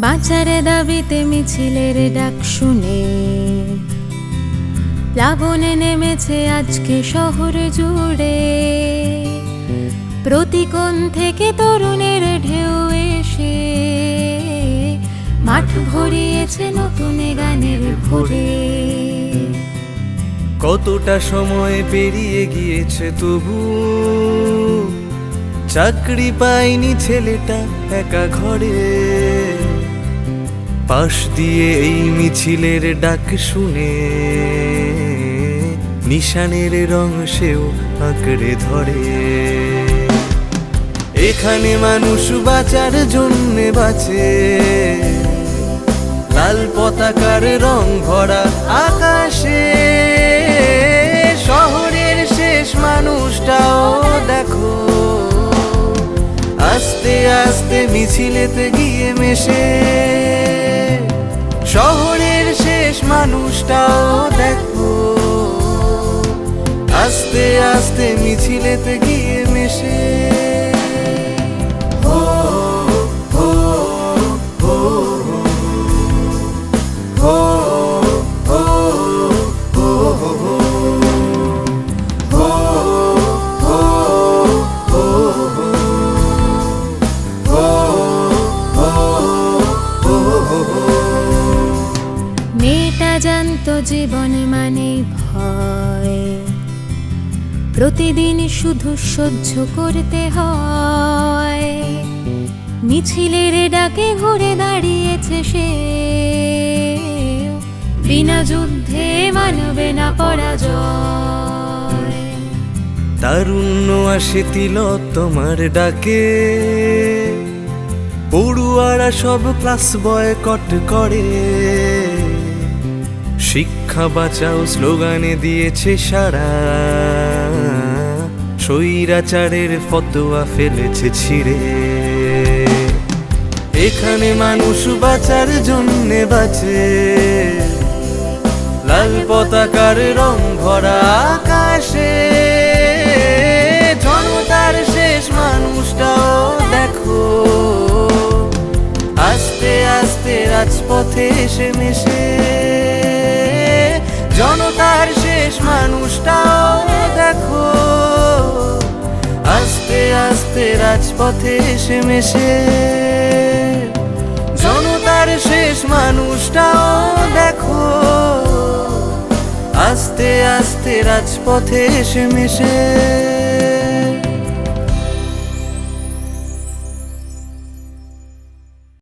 বাঁচার দাবিতে মিছিলের ডাক শুনে। প্লাবনে নেমেছে আজকে শহর জুড়ে। প্রতিকোণ থেকে তরুণের ঢেউ এসে। মাঠ ভরিয়েছে নতুন গানের ভোরে। কতটা সময় পেরিয়ে গিয়েছে তবু চাকরি পায়নি ছেলেটা একা ঘরে। পাশ দিয়ে এই মিছিলের ডাক শুনে নিশানের রং সেও আঁকড়ে ধরে। এখানে মানুষ বাঁচার জন্যে বাঁচে। লাল পতাকার রং ভরা আকাশে। শহরের শেষ মানুষটাও দেখো। আস্তে আস্তে মিছিলেতে গিয়ে মেশে। মানুষটাও দেখো। আস্তে আস্তে মিছিলেতে গিয়ে মেশে। জানতো জীবন মানে ভয়। প্রতিদিন শুধু সহ্য করতে হয়। মিছিলের ডাকে ঘুরে দাঁড়িয়েছে সে। বিনা যুদ্ধে মানবে না পরাজয়। তারুণ্য আসে তিল তোমার ডাকে। পড়ুয়ারা সব ক্লাস বয়কট করে। শিক্ষা বাঁচাও, স্লোগানে দিয়েছে সারা। স্বৈরাচারের ফতোয়া ফেলেছে ছিঁড়ে। এখানে মানুষ বাঁচার জন্যে বাঁচে। লাল পতাকার রং ভরা আকাশে। জনতার শেষ মানুষটাও দেখো। আস্তে আস্তে রাজপথে এসে মিশে। জনতার শেষ মানুষটাও দেখো। আস্তে আস্তে রাজপথে এসে মেশে। জনতার শেষ মানুষটাও দেখো। আস্তে আস্তে রাজপথে এসে মিশে।